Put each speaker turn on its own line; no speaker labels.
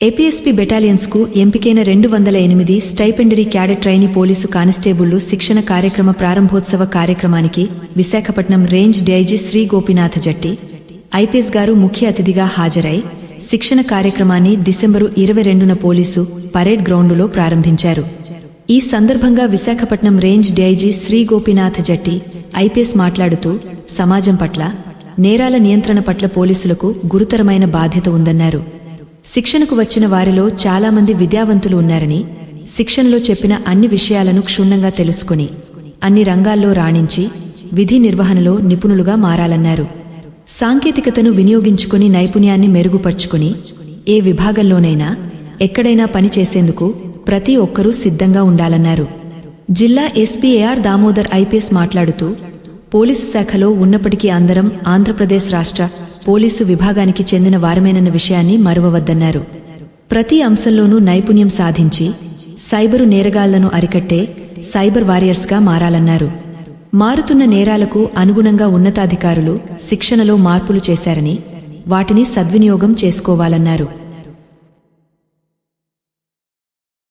APSP బెటాలియన్స్కు ఎంపికైన రెండు వందల ఎనిమిది స్టైపెండరీ క్యాడెట్ ట్రైనీ పోలీసు కానిస్టేబుళ్ళు శిక్షణ కార్యక్రమ ప్రారంభోత్సవ కార్యక్రమానికి Visakhapatnam range DIG Shri Gopinath Jatti IPS గారు ముఖ్య అతిథిగా హాజరై శిక్షణ కార్యక్రమాన్ని డిసెంబరు ఇరవై రెండున పోలీసు పరేడ్ గ్రౌండులో ప్రారంభించారు. ఈ సందర్భంగా Visakhapatnam range DIG Shri Gopinath Jatti IPS మాట్లాడుతూ సమాజం పట్ల నేరాల నియంత్రణ పట్ల పోలీసులకు గురుతరమైన బాధ్యత ఉందన్నారు. శిక్షణకు వచ్చిన వారిలో చాలా మంది విద్యావంతులు ఉన్నారని శిక్షణలో చెప్పిన అన్ని విషయాలను క్షుణ్ణంగా తెలుసుకుని అన్ని రంగాల్లో రాణించి విధి నిర్వహణలో నిపుణులుగా మారాలన్నారు. సాంకేతికతను వినియోగించుకుని నైపుణ్యాన్ని మెరుగుపర్చుకుని ఏ విభాగంలోనైనా ఎక్కడైనా పనిచేసేందుకు ప్రతి ఒక్కరూ సిద్ధంగా ఉండాలన్నారు. జిల్లా S P A R Damodar IPS మాట్లాడుతూ పోలీసు శాఖలో ఉన్నప్పటికీ అందరం ఆంధ్రప్రదేశ్ రాష్ట్ర పోలీసు విభాగానికి చెందిన వారమేనన్న విషయాన్ని మరువవద్దన్నారు. ప్రతి అంశంలోనూ నైపుణ్యం సాధించి సైబరు నేరగాళ్ళను అరికట్టే సైబర్ వారియర్స్గా మారాలన్నారు. మారుతున్న నేరాలకు అనుగుణంగా ఉన్నతాధికారులు శిక్షణలో మార్పులు చేశారని వాటిని సద్వినియోగం చేసుకోవాలన్నారు.